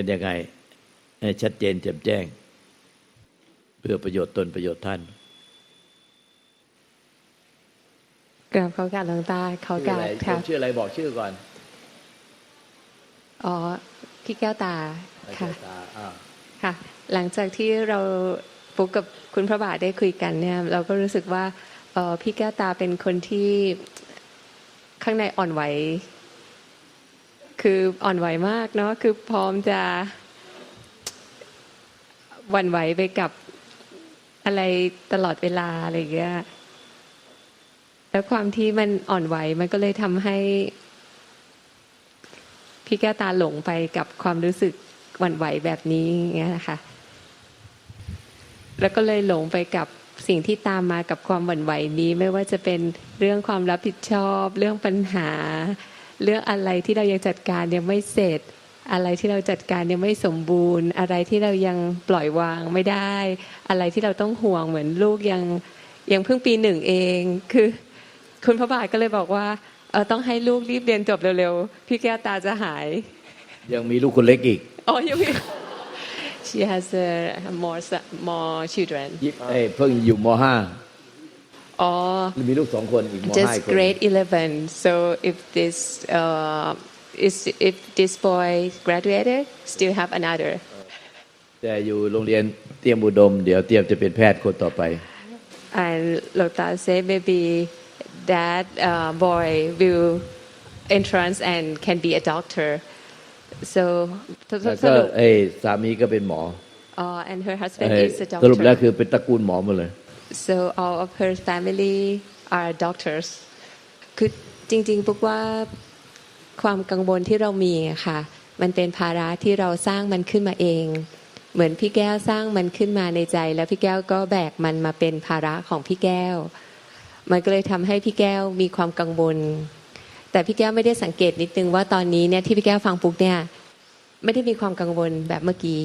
เป็นยังไงให้ชัดเจนแจ่มแจ้ง เพื่อประโยชน์ตนประโยชน์ท่านกราบเขาการหลวงตาเขาชื่อกราอะไรบค่ะชื่ออะไรบอกชื่อก่อน อ๋อพี่แก้วตาค่ะตาอ่าค่ะ หลังจากที่เราปุ๊กกับคุณพระบาทได้คุยกันเนี่ย เราก็รู้สึกว่าเอ่อพี่แก้วตาเป็นคนที่ข้างในอ่อนไหว คืออ่อนไหวมากเนาะคือพร้อมจะวันไหวไปกับอะไรตลอดเวลาอะไรอย่างเงี้ยแล้วความที่มันอ่อนไหวมันก็เลยทำให้พี่แก้ตาหลงไปกับความรู้สึกวันไหวแบบนี้เงี้ยนะคะ แล้วก็เลยหลงไปกับสิ่งที่ตามมากับความหวั่นไหวนี้ ไม่ว่าจะเป็นเรื่องความรับผิดชอบ เรื่องปัญหา เรื่องอะไรที่เรายังจัดการยังไม่เสร็จ อะไรที่เราจัดการยังไม่สมบูรณ์ อะไรที่เรายังปล่อยวางไม่ได้ อะไรที่เราต้องห่วงเหมือนลูกยังยังเพิ่งปีหนึ่งเอง คือ คุณพระบาทก็เลยบอกว่าเออต้องให้ลูกรีบเรียนจบเร็วๆ พี่แก้วตาจะหาย ยังมีลูกคนเล็กอีกอ๋อยังมี she has uh, more son- more children ยิบเอ้ยเพิ่งอยู่มห้า อ๋อมีลูกสองคนอีกมห้า just อีกคน grade 11 so if this uh, is if this boy graduated still have another แต่อยู่โรงเรียนเตรียมอุดม เดี๋ยวเตรียมจะเป็นแพทย์คนต่อไป and Lota say maybe that uh, boy will entrance and can be a doctor so แล้วสก็รุปเอ้ยสามีก็เป็นหมอ uh, and her husband เอ้ย is a สรุปแล้ว doctor คือเป็นตระกูลหมอหมดเลย so all of her family are doctors คือจริงๆปุ๊กว่าความกังวลที่เรามีค่ะ มันเป็นภาระที่เราสร้างมันขึ้นมาเอง เหมือนพี่แก้วสร้างมันขึ้นมาในใจ แล้วพี่แก้วก็แบกมันมาเป็นภาระของพี่แก้ว มันก็เลยทำให้พี่แก้วมีความกังวล แต่พี่แก้วไม่ได้สังเกตนิดนึงว่าตอนนี้เนี่ยที่พี่แก้วฟังปุ๊กเนี่ยไม่ได้มีความกังวลแบบเมื่อกี้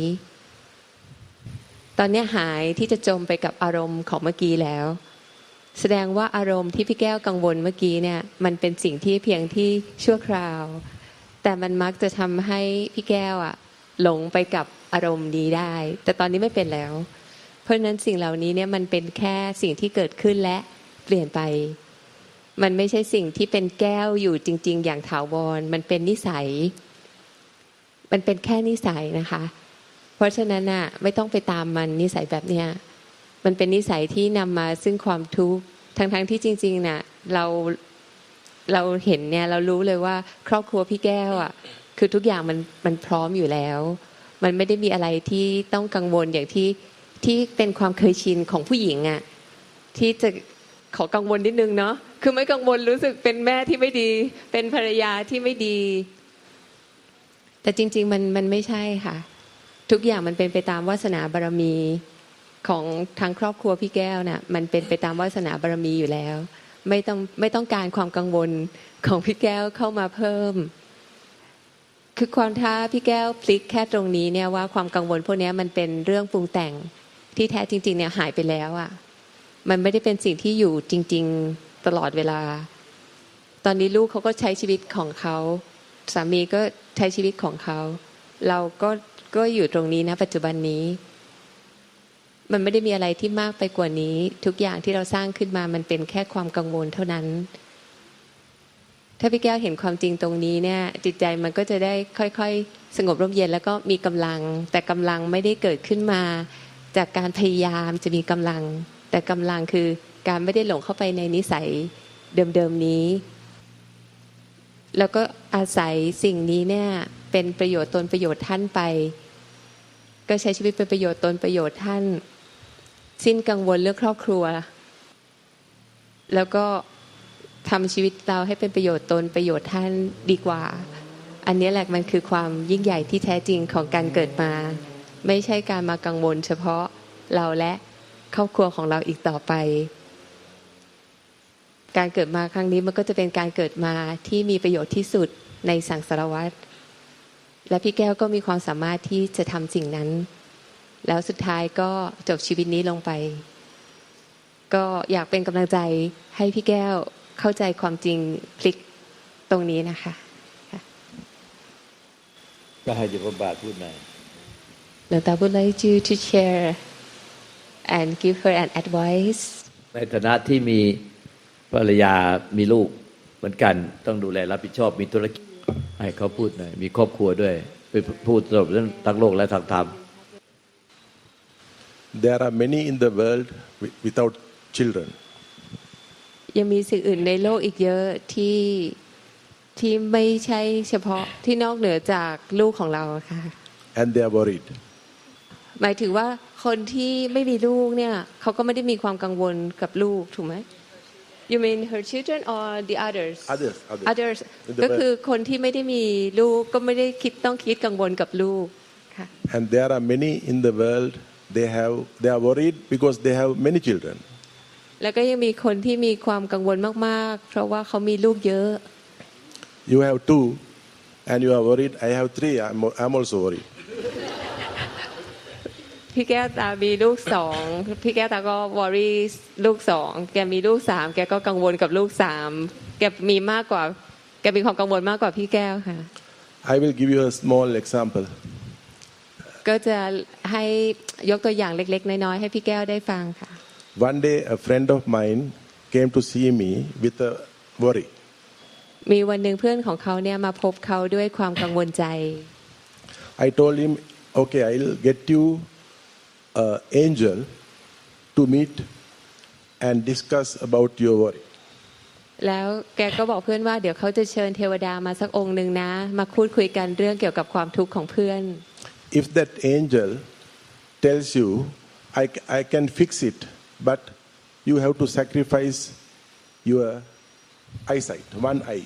ตอนนี้หายที่จะจมไปกับอารมณ์ของเมื่อกี้แล้ว แสดงว่าอารมณ์ที่พี่แก้วกังวลเมื่อกี้เนี่ย มันเป็นสิ่งที่เพียงที่ชั่วคราว แต่มันมักจะทำให้พี่แก้วอะหลงไปกับอารมณ์นี้ได้ แต่ตอนนี้ไม่เป็นแล้ว เพราะฉะนั้นสิ่งเหล่านี้เนี่ยมันเป็นแค่สิ่งที่เกิดขึ้นและเปลี่ยนไป มันไม่ใช่สิ่งที่เป็นแก้วอยู่จริง ๆ อย่างถาวร มันเป็นนิสัย มันเป็นแค่นิสัยนะคะ เพราะฉะนั้นน่ะไม่ต้องไปตามมันนิสัยแบบเนี้ยมันเป็นนิสัยที่นำมาซึ่งความทุกข์ทั้งๆที่จริงๆน่ะเราเราเห็นเนี่ยเรารู้เลยว่าครอบครัวพี่แก้วอะคือทุกอย่างมันมันพร้อมอยู่แล้ว มันไม่ได้มีอะไรที่ต้องกังวลอย่างที่ที่เป็นความเคยชินของผู้หญิงอะที่จะขอกังวลนิดนึงเนาะคือไม่กังวลรู้สึกเป็นแม่ที่ไม่ดี เป็นภรรยาที่ไม่ดี แต่จริง ๆ มันมันไม่ใช่ค่ะ ทุกอย่างมันเป็นไปตามวาสนาบารมีของทางครอบครัวพี่แก้วน่ะมันเป็นไปตามวาสนาบารมีอยู่แล้ว ไม่ต้องไม่ต้องการความกังวลของพี่แก้วเข้ามาเพิ่ม คือความท้าพี่แก้วพลิกแค่ตรงนี้เนี่ยว่าความกังวลพวกนี้มันเป็นเรื่องปรุงแต่งที่แท้จริง ๆ เนี่ยหายไปแล้วอะ มันไม่ได้เป็นสิ่งที่อยู่จริง ๆตลอดเวลา ตอนนี้ลูกเขาก็ใช้ชีวิตของเขาสามีก็ใช้ชีวิตของเขา เราก็ ก็อยู่ตรงนี้นะปัจจุบันนี้ มันไม่ได้มีอะไรที่มากไปกว่านี้ ทุกอย่างที่เราสร้างขึ้นมามันเป็นแค่ความกังวลเท่านั้น ถ้าพี่แก้วเห็นความจริงตรงนี้เนี่ย จิตใจมันก็จะได้ค่อยๆ สงบร่มเย็นแล้วก็มีกำลัง แต่กำลังไม่ได้เกิดขึ้นมา จากการพยายามจะมีกำลัง แต่กำลังคือการไม่ได้หลงเข้าไปในนิสัยเดิมๆนี้แล้วก็อาศัยสิ่งนี้เนี่ยเป็นประโยชน์ตนประโยชน์ท่านไป ก็ใช้ชีวิตเป็นประโยชน์ตนประโยชน์ท่าน สิ้นกังวลเรื่องครอบครัว แล้วก็ทำชีวิตเราให้เป็นประโยชน์ตนประโยชน์ท่านดีกว่า อันนี้แหละมันคือความยิ่งใหญ่ที่แท้จริงของการเกิดมา ไม่ใช่การมากังวล เฉพาะเราและครอบครัวของเราอีกต่อไป การเกิดมาครั้งนี้มันก็จะเป็นการเกิดมาที่มีประโยชน์ที่สุดในสังสารวัตร และพี่แก้วก็มีความสามารถที่จะทำสิ่งนั้น แล้วสุดท้ายก็จบชีวิตนี้ลงไป ก็อยากเป็นกำลังใจให้พี่แก้วเข้าใจความจริงพลิกตรงนี้นะคะก็ให้โยมบาทพูดหน่อยหลวงตา would like you to share and give her an advice ในฐานะที่มีภรรยามีลูกเหมือนกัน ต้องดูแลรับผิดชอบมีธุรกิจ ให้เขาพูดหน่อย มีครอบครัวด้วย ไปพูดสำหรับเรื่องทั้งโลกและทางธรรม There are many in the world wi- without children. ยังมีสิ่งอื่นในโลกอีกเยอะที่ที่ไม่ใช่เฉพาะที่นอกเหนือจากลูกของเราอะค่ะ and they are worried. หมายถึงว่าคนที่ไม่มีลูกเนี่ยเขาก็ไม่ได้มีความกังวลกับลูกถูกไหม You mean her children or the others Others, others. others In the ก็คือคนที่ไม่ได้มีลูกก็ไม่ได้คิดต้องคิดกังวลกับลูกค่ะ And there are many in the world, they, have, they are worried because they have many children. แล้วก็ยังมีคนที่มีความกังวลมาก ๆ เพราะว่าเขามีลูกเยอะ You have two, and you are worried. I have three, I'm, I'm also worried. พี่แก้วตามีลูกสองพี่แก้วตาก็วอรี่ลูกสองแกมีลูกสามแกก็กังวลกับลูกสามแกมีมากกว่าแกมีความกังวลมากกว่าพี่แก้วค่ะ I will give you a small example. ก็จะให้ยกตัวอย่างเล็ก ๆ น้อยๆให้พี่แก้วได้ฟังค่ะ One day, a friend of mine came to see me with a worry. มีวันหนึ่งเพื่อนของเขาเนี่ยมาพบเขาด้วยความกังวลใจ I told him, okay, I'll get you an angel to meet and discuss about your worry. แล้วแกก็บอกเพื่อนว่าเดี๋ยวเขาจะเชิญเทวดามาสักองค์หนึ่งนะ มาพูดคุยกันเรื่องเกี่ยวกับความทุกข์ของเพื่อน If that angel tells you, I, I can fix it, but you have to sacrifice your eyesight, one eye,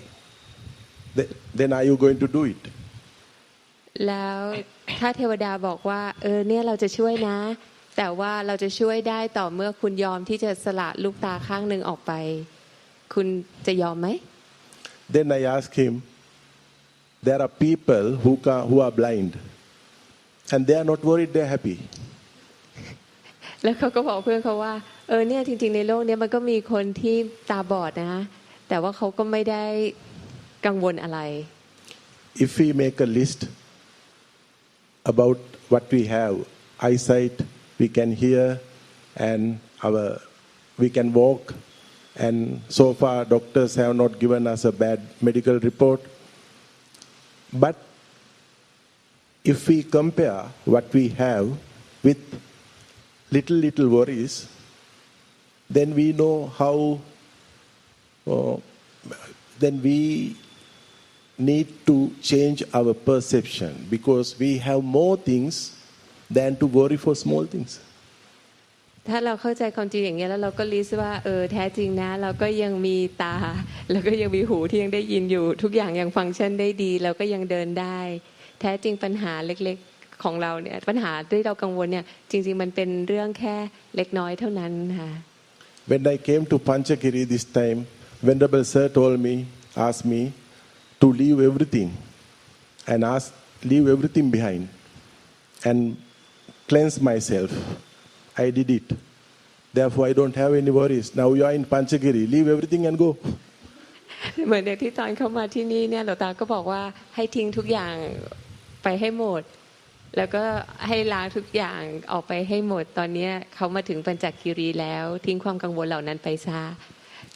th- then are you going to do it? แล้วถ้าเทวดาบอกว่า เออเนี่ยเราจะช่วยนะ แต่ว่าเราจะช่วยได้ต่อเมื่อคุณยอมที่จะสละลูกตาข้างหนึ่งออกไป คุณจะยอมไหม Then I ask him, there are people who, ca- who are blind, and they are not worried, they are happy. แล้วเขาก็บอกเพื่อนเขาว่า เออเนี่ยจริง ๆ ในโลกเนี้ยมันก็มีคนที่ตาบอดนะ แต่ว่าเขาก็ไม่ได้กังวลอะไร If we make a list about what we have eyesight, we can hear, and our, we can walk, and so far doctors have not given us a bad medical report. But if we compare what we have with little, little worries, then we know how, uh, then we need to change our perception because we have more things than to worry for small things. ถ้าเราเข้าใจความจริงอย่างเงี้ยแล้วเราก็ลิสต์ว่าเออแท้จริงนะ เราก็ยังมีตา แล้วก็ยังมีหูที่ยังได้ยินอยู่ ทุกอย่างยังฟังก์ชันได้ดี เราก็ยังเดินได้ แท้จริงปัญหาเล็กๆของเราเนี่ยปัญหาที่เรากังวลเนี่ยจริง ๆ มันเป็นเรื่องแค่เล็กน้อยเท่านั้นค่ะ When I came to Panchakiri this time, Venerable Sir told me, asked me to leave everything and ask, leave everything behind and cleanse myself. I did it. Therefore, I don't have any worries. Now you are in Panchakiri, leave everything and go. เหมือนอย่างที่ตอนเข้ามาที่นี่เนี่ยหลวงตาก็บอกว่าให้ทิ้งทุกอย่างไปให้หมด แล้วก็ให้ล้างทุกอย่างออกไปให้หมด ตอนนี้เขามาถึงปัญจคีรีแล้ว ทิ้งความกังวลเหล่านั้นไปซะ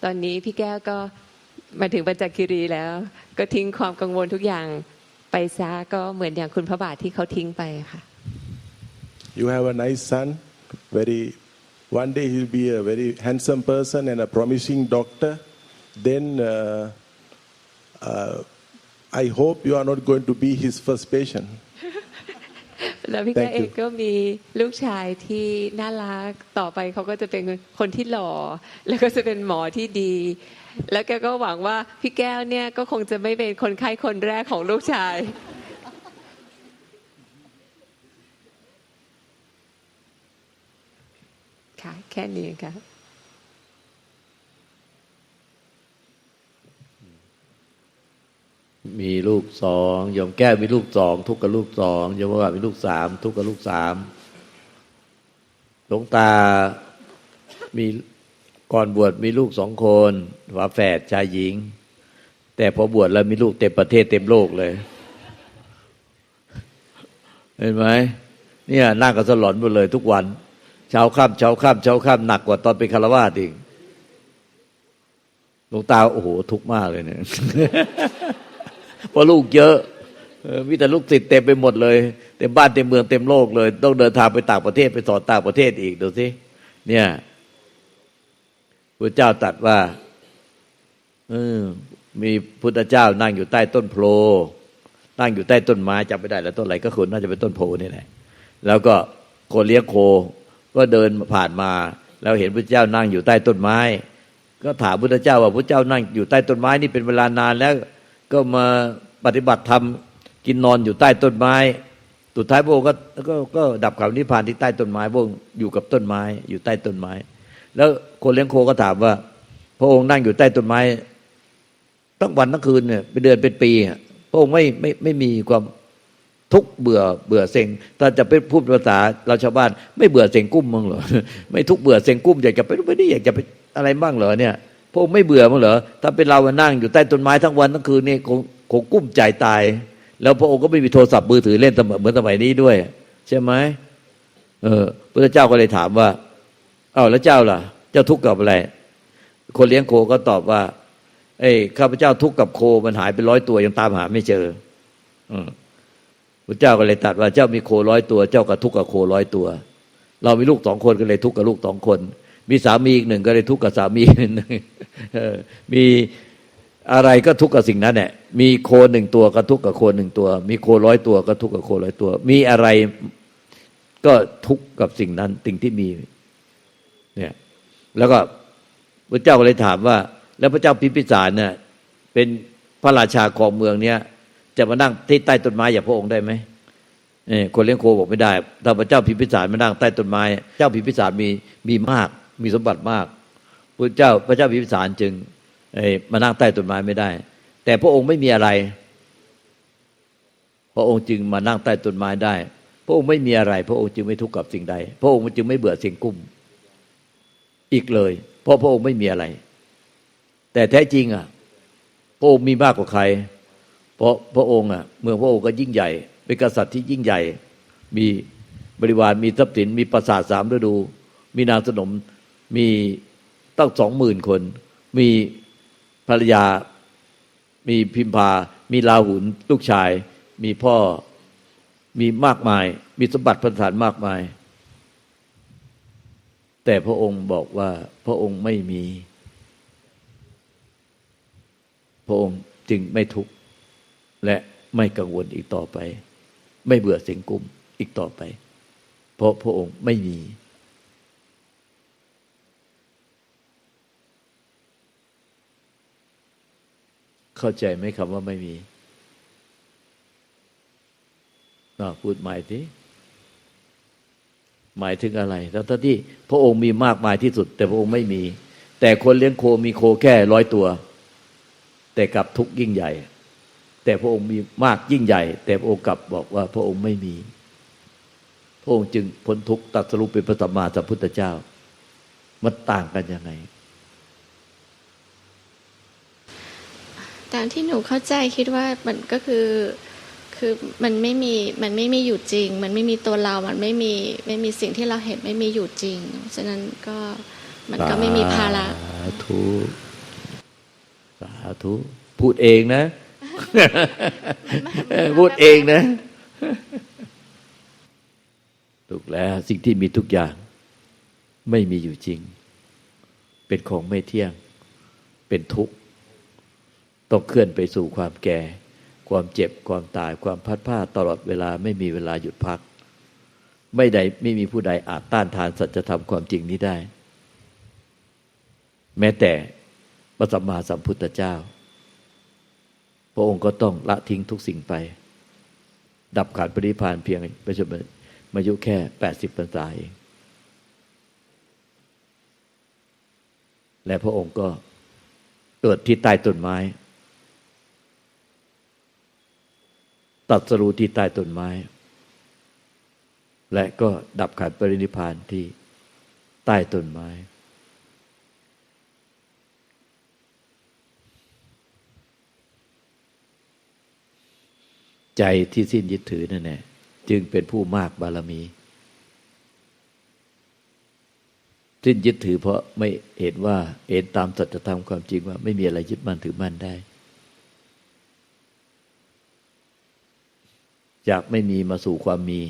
ตอนนี้พี่แก้วก็ มาถึงปัญจคีรีแล้ว ก็ทิ้งความกังวลทุกอย่างไปซะก็เหมือนอย่างคุณพระบาทที่เขาทิ้งไปค่ะ You have a nice son, very one day he'll be a very handsome person and a promising doctor. Then uh, uh, I hope you are not going to be his first patient. แล้วพี่แก้ว Thank เอ you. งก็มีลูกชายที่น่ารักต่อไปเขาก็จะเป็นคนที่หล่อ แล้วก็จะเป็นหมอที่ดี แล้วแกก็หวังว่าพี่แก้วเนี่ยก็คงจะไม่เป็นคนไข้คนแรกของลูกชายค่ะแค่นี้ค่ะ มีลูกสองยมแก้วมีลูกสองทุกข์กับลูกสองยมว่ามีลูกสามทุกข์กับลูกสามหลวงตามีก่อนบวชมีลูกสองคนฝาแฝดชายหญิง แต่พอบวชแล้วมีลูกเต็มประเทศเต็มโลกเลย เห็นไหมเนี่ยนั่งกันสลอนหมดเลย ทุกวันเช้าค่ำเช้าค่ำเช้าค่ำหนักกว่าตอนเป็นคารวาสอีกหลวงตาโอ้โหทุกข์มากเลยเนี่ย เพราะลูกเยอะมีแต่ลูกติดเต็มไปหมดเลยเต็มบ้านเต็มเมืองเต็มโลกเลย ต้องเดินทางไปต่างประเทศไปสอนต่างประเทศอีกดูสิเนี่ยพระเจ้าตรัดว่าเออมีพุทธเจ้านั่งอยู่ใต้ต้นโพนั่งอยู่ใต้ต้นไม้จำไม่ได้แล้วต้นอะไรก็ควรน่าจะเป็นต้นโพนี่แหละแล้วก็คนเลี้ยงโค ก็เดินผ่านมา แล้วเห็นพระเจ้านั่งอยู่ใต้ต้นไม้ ก็ถามพุทธเจ้าว่าพระเจ้านั่งอยู่ใต้ต้นไม้นี่เป็นเวลานานแล้ว ก็มาปฏิบัติธรรมกินนอนอยู่ใต้ต้นไม้สุดท้ายพระองค์ก็ก็ก็ดับขับนิพพานที่ใต้ต้นไม้พระองค์อยู่กับต้นไม้ อยู่ใต้ต้นไม้ แล้วคนเลี้ยงโคก็ถามว่า พระองค์นั่งอยู่ใต้ต้นไม้ทั้งวันทั้งคืนเนี่ยเป็นเดือนเป็นปีอะพระองค์ไม่ไม่ไม่มีความทุกเบื่อเบื่อเซ็งถ้าจะไปพูดภาษาเราชาวบ้าน ไม่เบื่อเซ็งกุ้มมั้งเหรอไม่ทุกเบื่อเซ็งกุ้มอยากจะไปไม่ได้อยากจะไปอะไรบ้างเหรอเนี่ย พระองค์ไม่เบื่อมั้งเหรอถ้าเป็นเรามานั่งอยู่ใต้ต้นไม้ทั้งวันทั้งคืนนี่คงคงกุ้มใจตาย แล้วพระองค์ก็ไม่มีโทรศัพท์มือถือเล่นเสมอเหมือนสมัยนี้ด้วย ใช่ไหมเออพระเจ้าก็เลยถามว่า เอ้าแล้วเจ้าล่ะ เจ้าทุกข์กับอะไร คนเลี้ยงโคก็ตอบว่า เอ้ข้าพเจ้าทุกข์กับโคมันหายไปร้อยตัวยังตามหาไม่เจอ อืพระเจ้าก็เลยตัดว่าเจ้ามีโคร้อยตัว เจ้าก็ทุกข์กับโคร้อยตัว เรามีลูกสองคนก็เลยทุกข์กับลูกสองคน มีสามีอีกหนึ่งก็เลยทุกข์กับสามีอีกหนึ่งมีอะไรก็ทุกข์กับสิ่งนั้นแหละมีโคหนึ่งตัวก็ทุกข์กับโคหนึ่งตัว มีโคร้อยตัวก็ทุกข์กับโคร้อยตัว มีอะไรก็ทุกข์กับสิ่งนั้นสิ่งที่มีเนี่ยแล้วก็พระเจ้าก็เลยถามว่า แล้วพระเจ้าพิพิสารเนี่ยเป็นพระราชาของเมืองเนี้ยจะมานั่งที่ใต้ต้นไม้อย่างพระองค์ได้ไหมเออคนเลี้ยงโคบอกไม่ได้ถ้าพระเจ้าพิพิสารมานั่งใต้ต้นไม้ เจ้าพิพิสารมีมีมาก มีสมบัติมากพระเจ้าพระเจ้าพิมพิสารจึงมานั่งใต้ต้นไม้ไม่ได้ แต่พระองค์ไม่มีอะไร พระองค์จึงมานั่งใต้ต้นไม้ได้ พระองค์ไม่มีอะไร พระองค์จึงไม่ทุกข์กับสิ่งใด พระองค์จึงไม่เบื่อสิ่งกุ้มอีกเลย เพราะพระองค์ไม่มีอะไร แต่แท้จริงอะ พระองค์มีมากกว่าใคร เพราะพระองค์อะ เมืองพระองค์ก็ยิ่งใหญ่ เป็นกษัตริย์ที่ยิ่งใหญ่ มีบริวาร มีทรัพย์สิน มีปราสาทสามฤดู มีนางสนม มีตั้งสองหมื่นคน มีภรรยา มีพิมพา มีลาหุนลูกชาย มีพ่อ มีมากมาย มีสมบัติพันธานมากมาย แต่พระองค์บอกว่าพระองค์ไม่มี พระองค์จึงไม่ทุกข์และไม่กังวลอีกต่อไป ไม่เบื่อเสียงกุ้มอีกต่อไป เพราะพระองค์ไม่มี เข้าใจไหมคำว่าไม่มีอ่าพูดใหม่ทีหมายถึงอะไรแล้วท่าที่พระองค์มีมากมายที่สุด แต่พระองค์ไม่มี แต่คนเลี้ยงโคมีโคแค่ร้อยตัว แต่กลับทุกยิ่งใหญ่ แต่พระองค์มีมากยิ่งใหญ่ แต่พระองค์กลับบอกว่าพระองค์ไม่มี พระองค์จึงพ้นทุกตรัสรู้เป็นพระสัมมาสัมพุทธเจ้า มันต่างกันยังไง ตามที่หนูเข้าใจคิดว่ามันก็คือคือมันไม่มีมันไม่มีอยู่จริง มันไม่มีตัวเรา มันไม่มีไม่มีสิ่งที่เราเห็นไม่มีอยู่จริง ฉะนั้นก็มันก็ไม่มีภาระสาธุสาธุพูดเองนะ พูดเองนะ ถูกแล้วสิ่งที่มีทุกอย่าง ไม่มีอยู่จริง เป็นของไม่เที่ยง เป็นทุกข์ ต้องเคลื่อนไปสู่ความแก่ ความเจ็บความตายความพัดผ้าตลอดเวลาไม่มีเวลาหยุดพัก ไม่ใดไม่มีผู้ใดอาจต้านทานสัจธรรมความจริงนี้ได้ แม้แต่พระสัมมาสัมพุทธเจ้า พระองค์ก็ต้องละทิ้งทุกสิ่งไป ดับขาดปริพานเพียงปัจจุบันมายุแค่แปดสิบพรรษาเองและพระองค์ก็เกิดที่ใต้ต้นไม้ ตัดสรูที่ใต้ต้นไม้ และก็ดับขันปรินิพานที่ใต้ต้นไม้ ใจที่สิ้นยึดถือนั่นแหละจึงเป็นผู้มากบารมี สิ้นยึดถือเพราะไม่เห็นว่าเห็นตามสัจธรรมความจริงว่า ไม่มีอะไรยึดมั่นถือมั่นได้ จากไม่มีมาสู่ความมี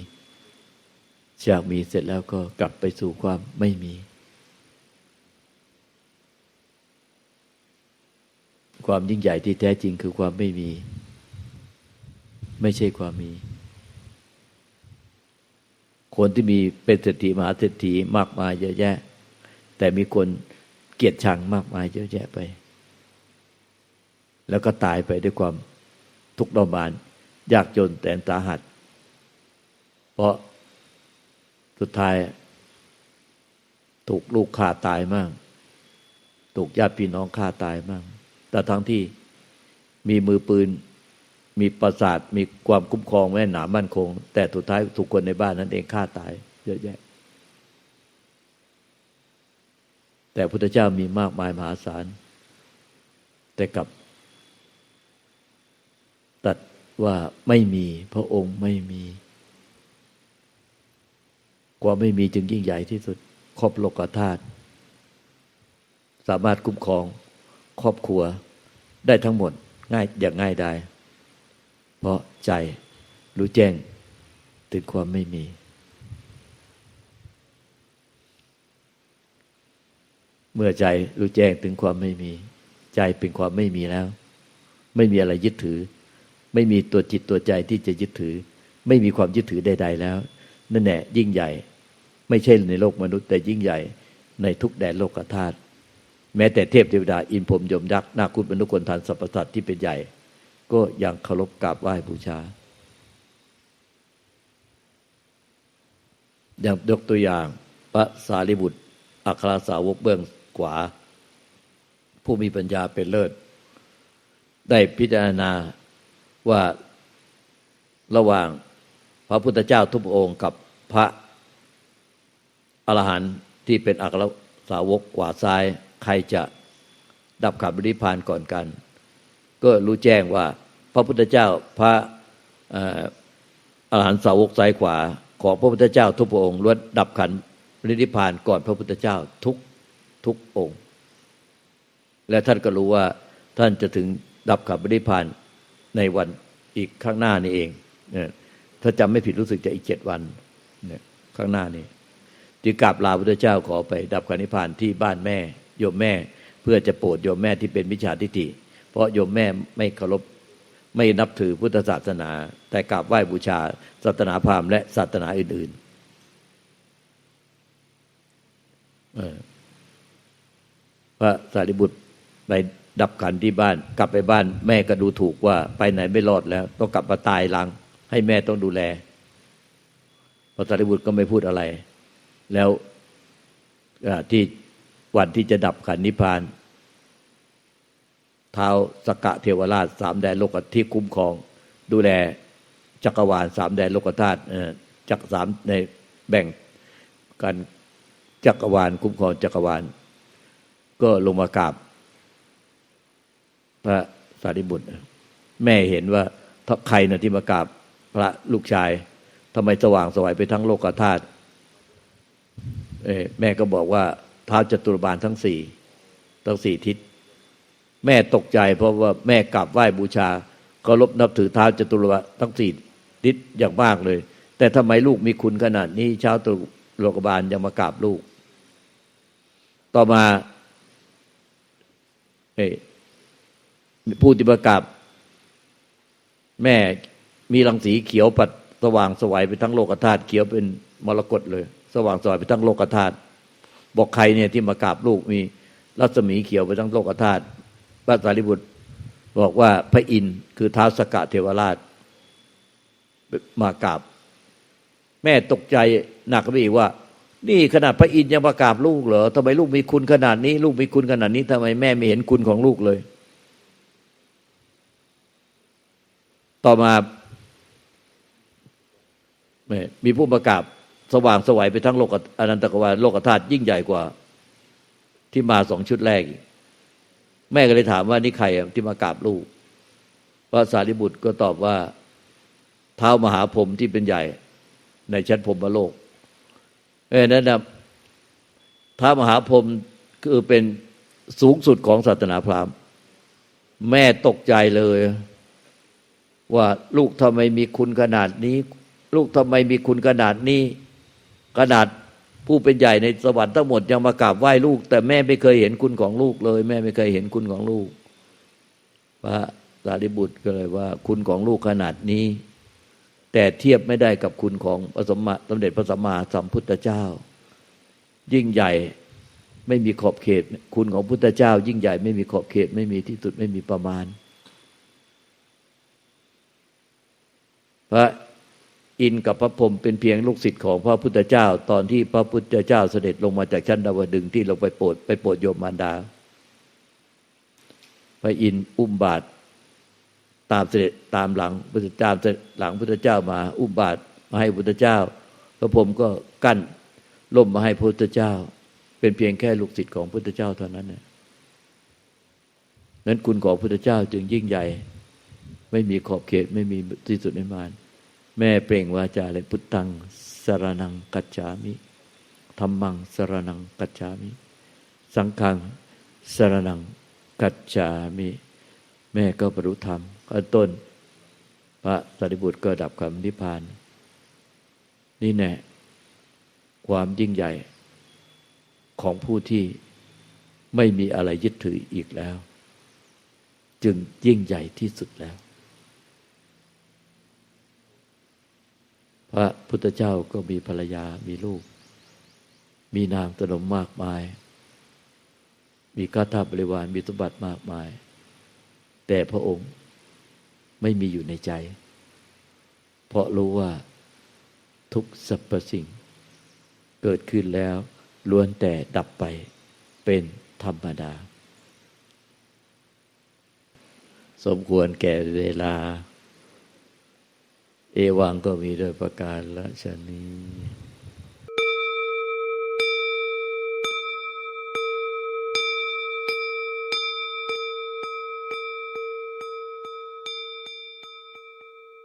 จากมีเสร็จแล้วก็กลับไปสู่ความไม่มี ความยิ่งใหญ่ที่แท้จริงคือความไม่มี ไม่ใช่ความมี คนที่มีเป็นเศรษฐีมหาเศรษฐีมากมายเยอะแยะ แต่มีคนเกียดชังมากมายเยอะแยะไป แล้วก็ตายไปด้วยความทุกข์ทรมาน ยากจนแต่สาหัส เพราะสุดท้าย ถูกลูกฆ่าตายมาก ถูกญาติพี่น้องฆ่าตายมาก แต่ทั้งที่มีมือปืน มีประสาท มีความคุ้มครองแม่หนามั่นคง แต่สุดท้ายถูกคนในบ้านนั้นเองฆ่าตาย เยอะแยะ แต่พุทธเจ้ามีมากมายมหาศาล แต่กับตัด ว่าไม่มีพระองค์ไม่มีกว่าไม่มีจึงยิ่งใหญ่ที่สุด ครอบโลกธาตุสามารถคุ้มครองครอบครัวได้ทั้งหมดง่ายอย่างง่ายได้เพราะใจรู้แจ้งถึงความไม่มี เมื่อใจรู้แจ้งถึงความไม่มี ใจเป็นความไม่มีแล้ว ไม่มีอะไรยึดถือ ไม่มีตัวจิตตัวใจที่จะยึดถือ ไม่มีความยึดถือใด ๆ แล้ว นั่นแหละยิ่งใหญ่ ไม่ใช่ในโลกมนุษย์แต่ยิ่งใหญ่ในทุกแดนโลกธาตุแม้แต่เทพเทวดาอินพรมยมยักษ์นาคุณมนุษย์คนทานสรรพสัตว์ที่เป็นใหญ่ ก็ยังเคารพกราบไหว้บูชา อย่างยกตัวอย่างพระสารีบุตรอัครสาวกเบื้องขวา ผู้มีปัญญาเป็นเลิศ ได้พิจารณา ว่าระหว่างพระพุทธเจ้าทุกองค์กับพระอรหันต์ที่เป็นอัครสาวกขวาซ้าย ใครจะดับขับบริพานก่อนกัน ก็รู้แจ้งว่าพระพุทธเจ้าพระอรหันต์สาวกซ้ายขวา ของพระพุทธเจ้าทุกองค์ล้วนดับขันบริพานก่อนพระพุทธเจ้าทุกทุกองค์ และท่านก็รู้ว่าท่านจะถึงดับขับบริพาน ในวันอีกข้างหน้านี่เองเนี่ยถ้าจำไม่ผิดรู้สึกจะอีกเจ็ดวันเนี่ยข้างหน้านี่จึงกราบลาพระพุทธเจ้าขอไปดับขันนิพพานที่บ้านแม่โยมแม่ เพื่อจะโปรดโยมแม่ที่เป็นมิจฉาทิฏฐิเพราะโยมแม่ไม่เคารพไม่นับถือพุทธศาสนา แต่กราบไหว้บูชาศาสนาพราหมณ์และศาสนาอื่นๆพระสารีบุตรไป ดับขันที่บ้าน กลับไปบ้าน แม่ก็ดูถูกว่าไปไหนไม่รอดแล้ว ต้องกลับมาตายหลัง ให้แม่ต้องดูแลพระสารีบุตรก็ไม่พูดอะไร แล้วที่วันที่จะดับขันนิพพานเท้าสกกะเทวราชสามแดนโลกที่คุ้มครอง ดูแลจักรวาลสามแดนโลกธาตุจักสามในแบ่งกันจักรวาลคุ้มครองจักรวาล ก็ลงมากราบ พระสารีบุตร แม่เห็นว่าใครนะที่มากราบพระลูกชายทำไมสว่างสวยไปทั้งโลกธาตุแม่ก็บอกว่าท้าวจตุรบาลทั้งสี่ทั้งสี่ทิศ แม่ตกใจ เพราะว่าแม่กราบไหว้บูชาเคารพนับถือท้าวจตุรบาลทั้งสี่ทิศอย่างมากเลย แต่ทำไมลูกมีคุณขนาดนี้เช้าตุโลกบาลยังมากราบลูก ต่อมาเอ ผู้ที่ประกาศแม่มีรังสีเขียวปัดสว่างสวัยไปทั้งโลกธาตุเขียวเป็นมรกตเลย สว่างสวัยไปทั้งโลกธาตุบอกใครเนี่ยที่มากราบลูกมีรัศมีเขียวไปทั้งโลกธาตุพระสารีบุตรบอกว่าพระอินทร์คือท้าวสกกะเทวราช มากราบ แม่ตกใจหนักไปอีกว่า นี่ขนาดพระอินทร์ยังมากราบลูกเหรอทำไมลูกมีคุณขนาดนี้ ลูกมีคุณขนาดนี้ทำไมแม่ไม่เห็นคุณของลูกเลย ต่อมามีผู้ประกาศสว่างสวัยไปทั้งโลกอนันตกวาโลกธาตุยิ่งใหญ่กว่า ที่มาสองชุดแรกแม่ก็เลยถามว่านี่ใครที่มากราบลูกพระสารีบุตรก็ตอบว่าทท้ามหาพรมที่เป็นใหญ่ ในชั้นพรหมโลกเพราะนั้นนะท้ามหาพรมคือเป็นสูงสุดของศาสนาพราหมณ์ แม่ตกใจเลย ว่าลูกทำไมมีคุณขนาดนี้ ลูกทำไมมีคุณขนาดนี้ ขนาดผู้เป็นใหญ่ในสวรรค์ทั้งหมดยังมากราบไหว้ลูก แต่แม่ไม่เคยเห็นคุณของลูกเลย แม่ไม่เคยเห็นคุณของลูกพระสารีบุตรก็เลยว่า คุณของลูกขนาดนี้ แต่เทียบไม่ได้กับคุณของพระสมมาสมเด็จพระสัมมาสัมพุทธเจ้า ยิ่งใหญ่ไม่มีขอบเขต คุณของพุทธเจ้า ยิ่งใหญ่ไม่มีขอบเขต ไม่มีที่สุดไม่มีประมาณ พระอินกับพระพรหมเป็นเพียงลูกศิษย์ของพระพุทธเจ้า ตอนที่พระพุทธเจ้าเสด็จลงมาจากชั้นดาวดึงที่ลงไปโปรดไปโปรดโยมมารดา พระอินอุ้มบาตรตามเสด็จตามหลังพุทธเจ้าหลังพุทธเจ้ามา อุ้มบาตรมาให้พุทธเจ้า พระพรหมก็กั้นล่มมาให้พระพุทธเจ้า เป็นเพียงแค่ลูกศิษย์ของพุทธเจ้าเท่านั้นเนี่ยนั้นคุณของพุทธเจ้าจึงยิ่งใหญ่ ไม่มีขอบเขตไม่มีที่สุดไม่มาน แม่เปล่งวาจาเลยพุทธังสรนังกัจฉามิธรรมังสรนังกัจฉามิ สังฆังสรนังกัจฉามิ แม่ก็บรรลุธรรมข้นต้น พระสารีบุตรก็ดับคำนิพพาน นี่แน่ความยิ่งใหญ่ของผู้ที่ไม่มีอะไรยึดถืออีกแล้ว จึงยิ่งใหญ่ที่สุดแล้ว พระพุทธเจ้าก็มีภรรยามีลูก มีนางสนมมากมาย มีกาทาบริวารมีสมบัติมากมาย แต่พระองค์ไม่มีอยู่ในใจ เพราะรู้ว่าทุกสรรพสิ่ง เกิดขึ้นแล้วล้วนแต่ดับไปเป็นธรรมดา สมควรแก่เวลา เอวังก็มีโดยประการละชนี้